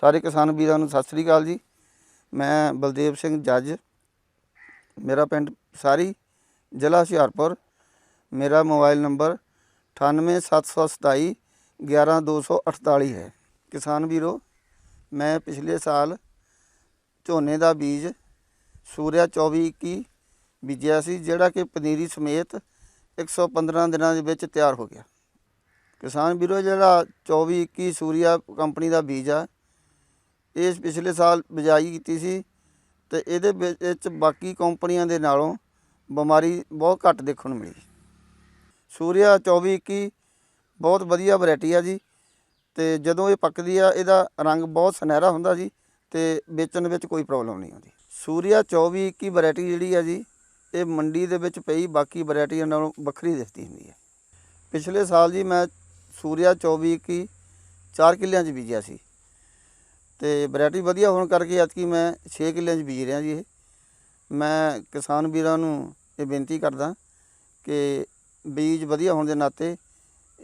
ਸਾਰੇ ਕਿਸਾਨ ਵੀਰਾਂ ਨੂੰ ਸਤਿ ਸ੍ਰੀ ਅਕਾਲ ਜੀ। ਮੈਂ ਬਲਦੇਵ ਸਿੰਘ ਜੱਜ। ਮੇਰਾ ਪਿੰਡ ਸਾਰੀ ਜ਼ਿਲ੍ਹਾ ਹੁਸ਼ਿਆਰਪੁਰ। ਮੇਰਾ ਮੋਬਾਈਲ ਨੰਬਰ 98727 11248 ਹੈ। ਕਿਸਾਨ ਵੀਰੋ, ਮੈਂ ਪਿਛਲੇ ਸਾਲ ਝੋਨੇ ਦਾ ਬੀਜ ਸੂਰਿਆ 2421 ਬੀਜਿਆ ਸੀ, ਜਿਹੜਾ ਕਿ ਪਨੀਰੀ ਸਮੇਤ 115 ਦਿਨਾਂ ਦੇ ਵਿੱਚ ਤਿਆਰ ਹੋ ਗਿਆ। ਕਿਸਾਨ ਵੀਰੋ, ਜਿਹੜਾ 2421 ਸੂਰਿਆ ਕੰਪਨੀ ਦਾ ਬੀਜ ਆ ਇਸ ਪਿਛਲੇ ਸਾਲ ਬਿਜਾਈ ਕੀਤੀ ਸੀ ਤੇ ਇਹਦੇ ਵਿੱਚ ਬਾਕੀ ਕੰਪਨੀਆਂ ਦੇ ਨਾਲੋਂ ਬਿਮਾਰੀ ਬਹੁਤ ਘੱਟ ਦੇਖਣ ਨੂੰ ਮਿਲੀ। ਸੂਰਿਆ 2421 ਬਹੁਤ ਵਧੀਆ ਵੈਰਾਈਟੀ ਆ ਜੀ ਤੇ ਜਦੋਂ ਇਹ ਪੱਕਦੀ ਆ ਇਹਦਾ ਰੰਗ ਬਹੁਤ ਸੁਨਹਿਰਾ ਹੁੰਦਾ ਜੀ ਤੇ ਵੇਚਣ ਵਿੱਚ ਕੋਈ ਪ੍ਰੋਬਲਮ ਨਹੀਂ ਆਉਂਦੀ। ਸੂਰਿਆ 2421 ਵੈਰਾਈਟੀ ਜਿਹੜੀ ਆ ਜੀ, ਇਹ ਮੰਡੀ ਦੇ ਵਿੱਚ ਪਈ ਬਾਕੀ ਵੈਰਾਈਟੀਆਂ ਨਾਲੋਂ ਵੱਖਰੀ ਦਿਖਦੀ ਹੁੰਦੀ ਹੈ ਪਿਛਲੇ ਸਾਲ ਜੀ ਮੈਂ ਸੂਰਿਆ 2421 4 ਕਿੱਲਿਆਂ 'ਚ ਬੀਜਿਆ ਸੀ। ਤੇ ਵੈਰਾਈਟੀ ਵਧੀਆ ਹੋਣ ਕਰਕੇ ਐਤਕੀ ਮੈਂ 6 ਕਿੱਲਿਆਂ 'ਚ ਬੀਜ ਰਿਹਾ ਜੀ ਇਹ। ਮੈਂ ਕਿਸਾਨ ਵੀਰਾਂ ਨੂੰ ਇਹ ਬੇਨਤੀ ਕਰਦਾ ਕਿ ਬੀਜ ਵਧੀਆ ਹੋਣ ਦੇ ਨਾਤੇ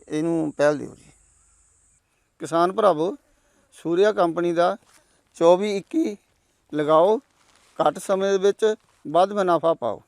ਇਹਨੂੰ ਪਹਿਲ ਦਿਓ ਜੀ। ਕਿਸਾਨ ਭਰਾਵੋ, ਸੂਰਿਆ ਕੰਪਨੀ ਦਾ 2421 ਲਗਾਓ, ਘੱਟ ਸਮੇਂ ਦੇ ਵਿੱਚ ਵੱਧ ਮੁਨਾਫਾ ਪਾਓ।